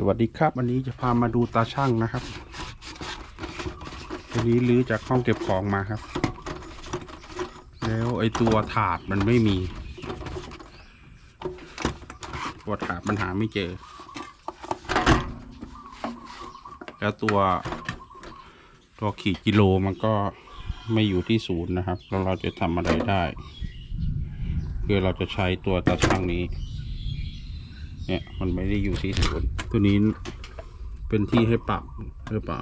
สวัสดีครับ วันนี้จะพามาดูตาช่างนะครับวันนี้ลื้อจากห้องเก็บของมาครับ แล้วไอตัวถาดมันไม่มี ตัวถาดมันหาไม่เจอ แล้วตัวตัวขีดกิโลมันก็ไม่อยู่ที่ศูนย์นะครับ แล้วเราจะทำอะไรได้ คือเราจะใช้ตัวตาช่างนี้ เนี่ยมันไม่ได้อยู่ที่ศูนย์ตัวนี้เป็นที่ให้ปรับหรือเปล่า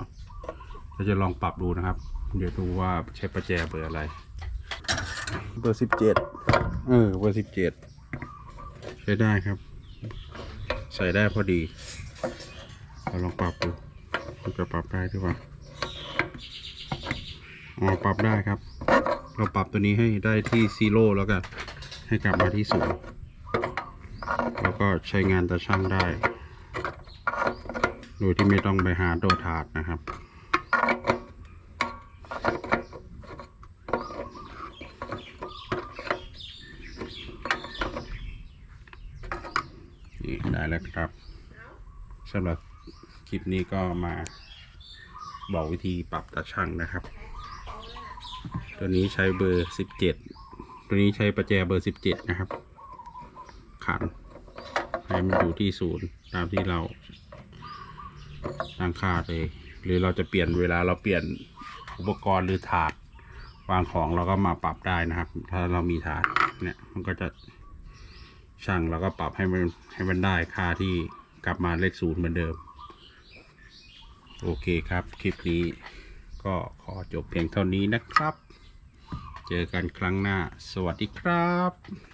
เราจะลองปรับดูนะครับ เดี๋ยวดูว่าใช้ประแจเบอร์อะไร เบอร์สิบเจ็ดเออเบอร์สิบเจ็ดใช้ได้ครับ ใส่ได้พอดีเราลองปรับดูมันจะปรับได้หรือเปล่าอ๋อปรับได้ครับ เราปรับตัวนี้ให้ได้ที่ซีโร่แล้วกันให้กลับมาที่ศูนย์ แล้วก็ใช้งานตาช่างได้ โดยที่ไม่ต้องไปหาโดถาดนะครับ นี่ได้แล้วครับสำหรับคลิปนี้ก็มาบอกวิธีปรับตาช่างนะครับ ตัวนี้ใช้เบอร์สิบเจ็ดตัวนี้ใช้ประแจเบอร์สิบเจ็ดนะครับขัน ให้มันอยู่ที่ศูนย์ตามที่เราตั้งค่าเลย หรือเราจะเปลี่ยนเวลาเราเปลี่ยนอุปกรณ์หรือถาดวางของเราก็มาปรับได้นะครับ ถ้าเรามีถาดเนี่ยมันก็จะช่างเราก็ปรับให้มันให้มันได้ค่าที่กลับมาเลขศูนย์เหมือนเดิม โอเคครับ คลิปนี้ก็ขอจบเพียงเท่านี้นะครับ เจอกันครั้งหน้า สวัสดีครับ